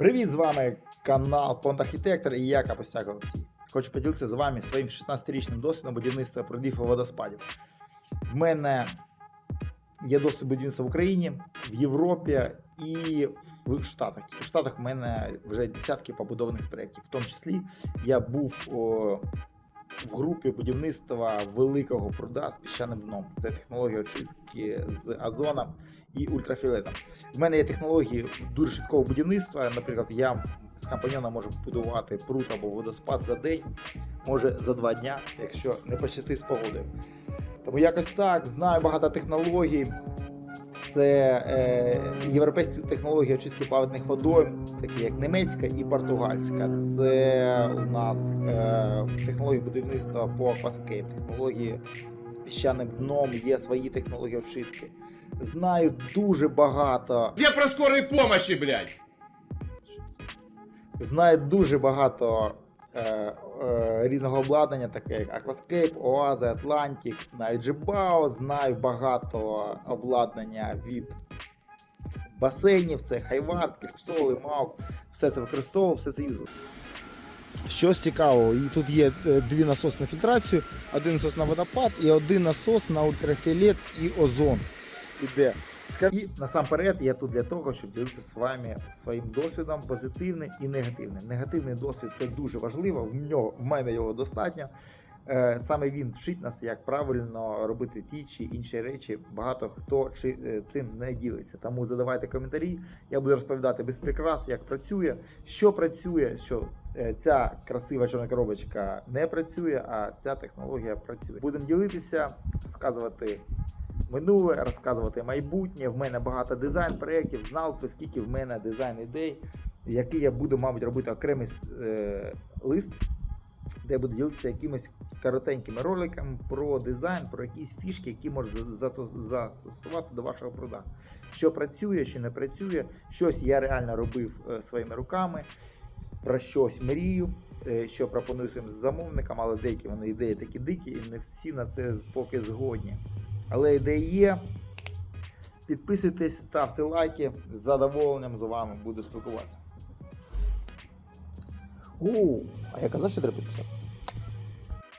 Привіт, з вами канал Понт Архітектор і я Капостяк Олексій. Хочу поділитися з вами своїм 16-річним досвідом будівництва прудів і водоспадів. В мене є досвід будівництва в Україні, в Європі і в Штатах. В Штатах в мене вже десятки побудованих проєктів. В тому числі я був о, в групі будівництва великого пруда з піщаним дном. Це технологія очистки з озоном і ультрафіолетом. В мене є технології дуже швидкого будівництва. Наприклад, я з компаньйона можу будувати пруд або водоспад за день, може за два дня, якщо не пощастить з погодою. Тому якось так, знаю багато технологій. Це е, європейські технології очистки плавальних водойм, такі як німецька і португальська. Це у нас е, технології будівництва по Aquascape, технології з піщаним дном, є свої технології очистки. Знаю дуже багато Где про скорой помощи, блядь? знаю дуже багато різного обладнання, таке як Aquascape, Oaze, Atlantic, навіть Jibao. Знаю багато обладнання від басейнів, це Хайвард, Кріпсоли, Маук. Все це використовував, все це юзав. Щось цікавого, і тут є е, дві насоси на фільтрацію, один насос на водопад і один насос на ультрафіолет і озон. Іде. І насамперед я тут для того, щоб ділитися з вами своїм досвідом позитивним і негативним. Негативний досвід це дуже важливо. В нього в мене його достатньо. Е, Саме він вчить нас, як правильно робити ті чи інші речі. Багато хто чи е, цим не ділиться. Тому задавайте коментарі. Я буду розповідати без прикрас, як працює, що працює, що е, ця красива чорна коробочка не працює, а ця технологія працює. Будемо ділитися, розказувати минуле, розказувати майбутнє. В мене багато дизайн проєктів. Знав ви, скільки в мене дизайн ідей, який я буду, мабуть, робити окремий е, лист, де я буду ділитися якимись коротенькими роликами про дизайн, про якісь фішки, які можна застосувати до вашого пруда. Що працює, що не працює, щось я реально робив е, своїми руками, про щось мрію. е, Що пропоную своїм замовникам, але деякі вони ідеї такі дикі, і не всі на це поки згодні. Але ідеї є. Підписуйтесь, ставте лайки. З задоволенням з вами буду спілкуватися. О, а я казав, що треба підписатися.